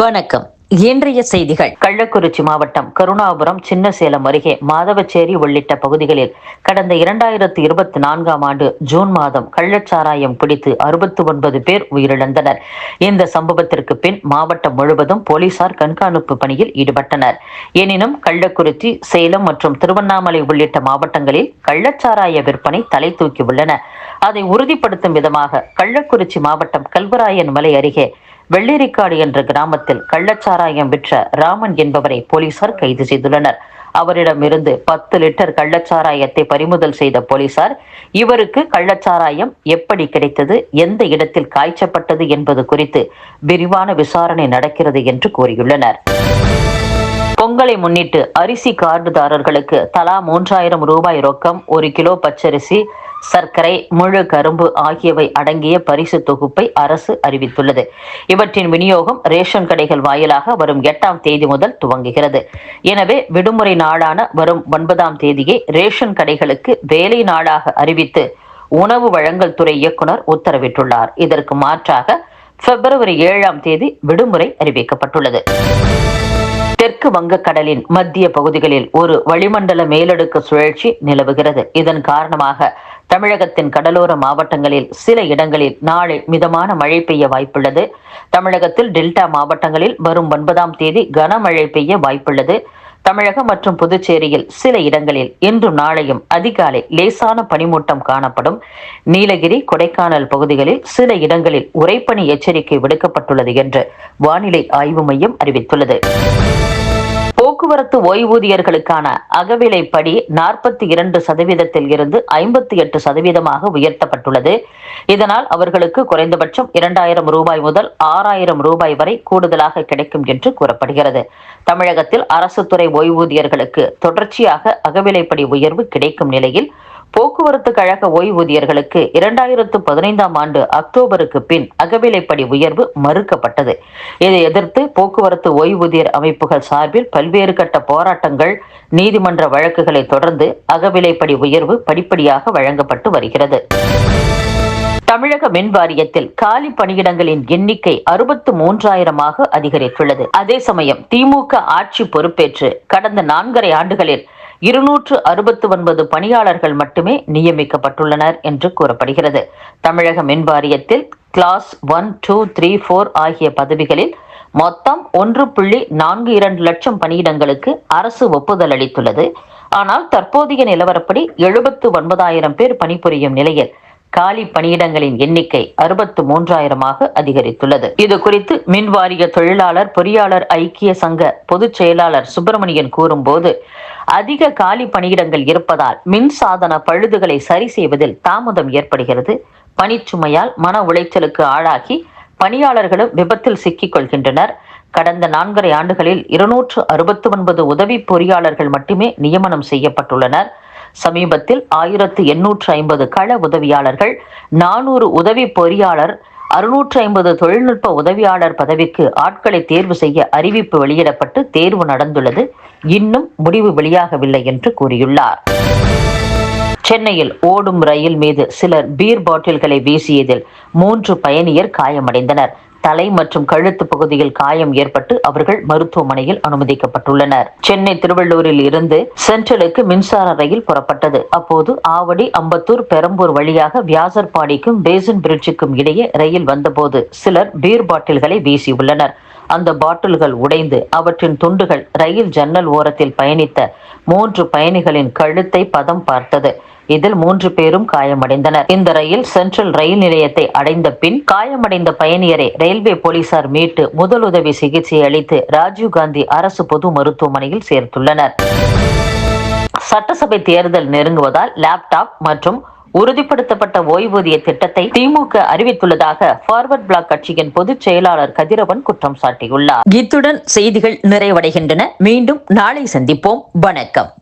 வணக்கம். இன்றைய செய்திகள். கள்ளக்குறிச்சி மாவட்டம் கருணாபுரம் சின்னசேலம் அருகே மாதவச்சேரி உள்ளிட்ட பகுதிகளில் கடந்த இரண்டாயிரத்து இருபத்தி நான்காம் ஆண்டு ஜூன் மாதம் கள்ளச்சாராயம் பிடித்து அறுபத்தி ஒன்பது பேர் உயிரிழந்தனர். இந்த சம்பவத்திற்கு பின் மாவட்டம் முழுவதும் போலீசார் கண்காணிப்பு பணியில் ஈடுபட்டனர். எனினும் கள்ளக்குறிச்சி சேலம் மற்றும் திருவண்ணாமலை உள்ளிட்ட மாவட்டங்களில் கள்ளச்சாராய விற்பனை தலை தூக்கியுள்ளன அதை உறுதிப்படுத்தும் விதமாக கள்ளக்குறிச்சி மாவட்டம் கல்வராயன் மலை அருகே வெள்ளேரிக்காடு என்ற கிராமத்தில் கள்ளச்சாராயம் விற்ற ராமன் என்பவரை போலீசார் கைது செய்துள்ளனர். அவரிடமிருந்து பத்து லிட்டர் கள்ளச்சாராயத்தை பறிமுதல் செய்த போலீசார் இவருக்கு கள்ளச்சாராயம் எப்படி கிடைத்தது எந்த இடத்தில் காய்ச்சப்பட்டது என்பது குறித்து விரிவான விசாரணை நடக்கிறது என்று கூறியுள்ளனர். பொங்கலை முன்னிட்டு அரிசி கார்டுதாரர்களுக்கு தலா மூன்றாயிரம் ரூபாய் ரொக்கம் ஒரு கிலோ பச்சரிசி சர்க்கரை முழு கரும்பு ஆகியவை அடங்கிய பரிசு தொகுப்பை அரசு அறிவித்துள்ளது. இவற்றின் விநியோகம் ரேஷன் கடைகள் வாயிலாக வரும் எட்டாம் தேதி முதல் துவங்குகிறது. எனவே விடுமுறை நாளான வரும் ஒன்பதாம் தேதியை ரேஷன் கடைகளுக்கு வேலை நாளாக அறிவித்து உணவு வழங்கல் துறை இயக்குனர் உத்தரவிட்டுள்ளார். இதற்கு மாற்றாக பிப்ரவரி ஏழாம் தேதி விடுமுறை அறிவிக்கப்பட்டுள்ளது. தெற்கு வங்கக்கடலின் மத்திய பகுதிகளில் ஒரு வளிமண்டல மேலடுக்கு சுழற்சி நிலவுகிறது. இதன் காரணமாக தமிழகத்தின் கடலோர மாவட்டங்களில் சில இடங்களில் நாளை மிதமான மழை பெய்ய வாய்ப்புள்ளது. தமிழகத்தில் டெல்டா மாவட்டங்களில் வரும் ஒன்பதாம் தேதி கனமழை பெய்ய வாய்ப்புள்ளது. தமிழகம் மற்றும் புதுச்சேரியில் சில இடங்களில் இன்றும் நாளையும் அதிகாலை லேசான பனிமூட்டம் காணப்படும். நீலகிரி கொடைக்கானல் பகுதிகளில் சில இடங்களில் உரைப்பணி எச்சரிக்கை விடுக்கப்பட்டுள்ளது என்று வானிலை ஆய்வு மையம் அறிவித்துள்ளது. போக்குவரத்து ஓய்வூதியர்களுக்கான அகவிலைப்படி நாற்பத்தி இரண்டு சதவீதத்தில் இருந்து ஐம்பத்தி எட்டு சதவீதமாக உயர்த்தப்பட்டுள்ளது. இதனால் அவர்களுக்கு குறைந்தபட்சம் இரண்டாயிரம் ரூபாய் முதல் ஆறாயிரம் ரூபாய் வரை கூடுதலாக கிடைக்கும் என்று கூறப்படுகிறது. தமிழகத்தில் அரசு துறை ஓய்வூதியர்களுக்கு தொடர்ச்சியாக அகவிலைப்படி உயர்வு கிடைக்கும் நிலையில் போக்குவரத்து கழக ஓய்வூதியர்களுக்கு இரண்டாயிரத்து பதினைந்தாம் ஆண்டு அக்டோபருக்கு பின் அகவிலைப்படி உயர்வு மறுக்கப்பட்டது. இதை எதிர்த்து போக்குவரத்து ஓய்வூதியர் அமைப்புகள் சார்பில் பல்வேறு கட்ட போராட்டங்கள் நீதிமன்ற வழக்குகளை தொடர்ந்து அகவிலைப்படி உயர்வு படிப்படியாக வழங்கப்பட்டு வருகிறது. தமிழக மின் வாரியத்தில் காலி பணியிடங்களின் எண்ணிக்கை அறுபத்து மூன்றாயிரமாக அதிகரித்துள்ளது. அதே சமயம் திமுக ஆட்சி பொறுப்பேற்று கடந்த நான்கரை ஆண்டுகளில் இருநூற்று அறுபத்து ஒன்பது பணியாளர்கள் மட்டுமே நியமிக்கப்பட்டுள்ளனர் என்று கூறப்படுகிறது. தமிழக மின் வாரியத்தில் class one two three four ஆகிய பதவிகளில் மொத்தம் ஒன்று புள்ளி நான்கு இரண்டு லட்சம் பணியிடங்களுக்கு அரசு ஒப்புதல் அளித்துள்ளது. ஆனால் தற்போதைய நிலவரப்படி எழுபத்து ஒன்பதாயிரம் பேர் பணிபுரியும் நிலையில் காலி பணியிடங்களின் எண்ணிக்கை அறுபத்து மூன்றாயிரமாக அதிகரித்துள்ளது. இது குறித்து மின் வாரிய தொழிலாளர் பொறியாளர் ஐக்கிய சங்க பொதுச் செயலாளர் சுப்பிரமணியன் கூறும்போது அதிக காலி பணியிடங்கள் இருப்பதால் மின் சாதன பழுதுகளை சரி செய்வதில் தாமதம் ஏற்படுகிறது. பணிச்சுமையால் மன உளைச்சலுக்கு ஆளாகி பணியாளர்களும் விபத்தில் சிக்கிக் கொள்கின்றனர் கடந்த நான்கரை ஆண்டுகளில் இருநூற்று அறுபத்தி ஒன்பது உதவி பொறியாளர்கள் மட்டுமே நியமனம் செய்யப்பட்டுள்ளனர். சமீபத்தில் ஆயிரத்து எண்ணூற்று ஐம்பது கள உதவியாளர்கள் நானூறு உதவி பொறியாளர் அறுநூற்று ஐம்பது தொழில்நுட்ப உதவியாளர் பதவிக்கு ஆட்களை தேர்வு செய்ய அறிவிப்பு வெளியிடப்பட்டு தேர்வு நடந்துள்ளது. இன்னும் முடிவு வெளியாகவில்லை என்று கூறியுள்ளார். சென்னையில் ஓடும் ரயில் மீது சிலர் பீர் பாட்டில்களை வீசியதில் மூன்று பயணியர் காயமடைந்தனர். தலை மற்றும் கழுத்து பகுதியில் காயம் ஏற்பட்டு அவர்கள் மருத்துவமனையில் அனுமதிக்கப்பட்டுள்ளனர். சென்னை திருவள்ளூரில் இருந்து சென்ட்ரலுக்கு மின்சார ரயில் புறப்பட்டது. அப்போது ஆவடி அம்பத்தூர் பெரம்பூர் வழியாக வியாசர்பாடிக்கும் பேசன் பிரிட்ஜுக்கும் இடையே ரயில் வந்தபோது சிலர் பீர் பாட்டில்களை வீசியுள்ளனர். அந்த பாட்டில்கள் உடைந்து அவற்றின் துண்டுகள் ரயில் ஜன்னல் ஓரத்தில் பயணித்த மூன்று பயணிகளின் கழுத்தை பதம் பார்த்தது. இதில் மூன்று பேரும் காயமடைந்தனர். இந்த ரயில் சென்ட்ரல் ரயில் நிலையத்தை அடைந்த பின் காயமடைந்த பயணியரை ரயில்வே போலீசார் மீட்டு முதலுதவி சிகிச்சை அளித்து ராஜீவ்காந்தி அரசு பொது மருத்துவமனையில் சேர்த்துள்ளனர். சட்டசபை தேர்தல் நெருங்குவதால் லேப்டாப் மற்றும் உறுதிப்படுத்தப்பட்ட ஓய்வூதிய திட்டத்தை திமுக அறிவித்துள்ளதாக ஃபார்வர்ட் பிளாக் கட்சியின் பொதுச் செயலாளர் கதிரவன் குற்றம் சாட்டியுள்ளார். இத்துடன் செய்திகள் நிறைவடைகின்றன. மீண்டும் நாளை சந்திப்போம். வணக்கம்.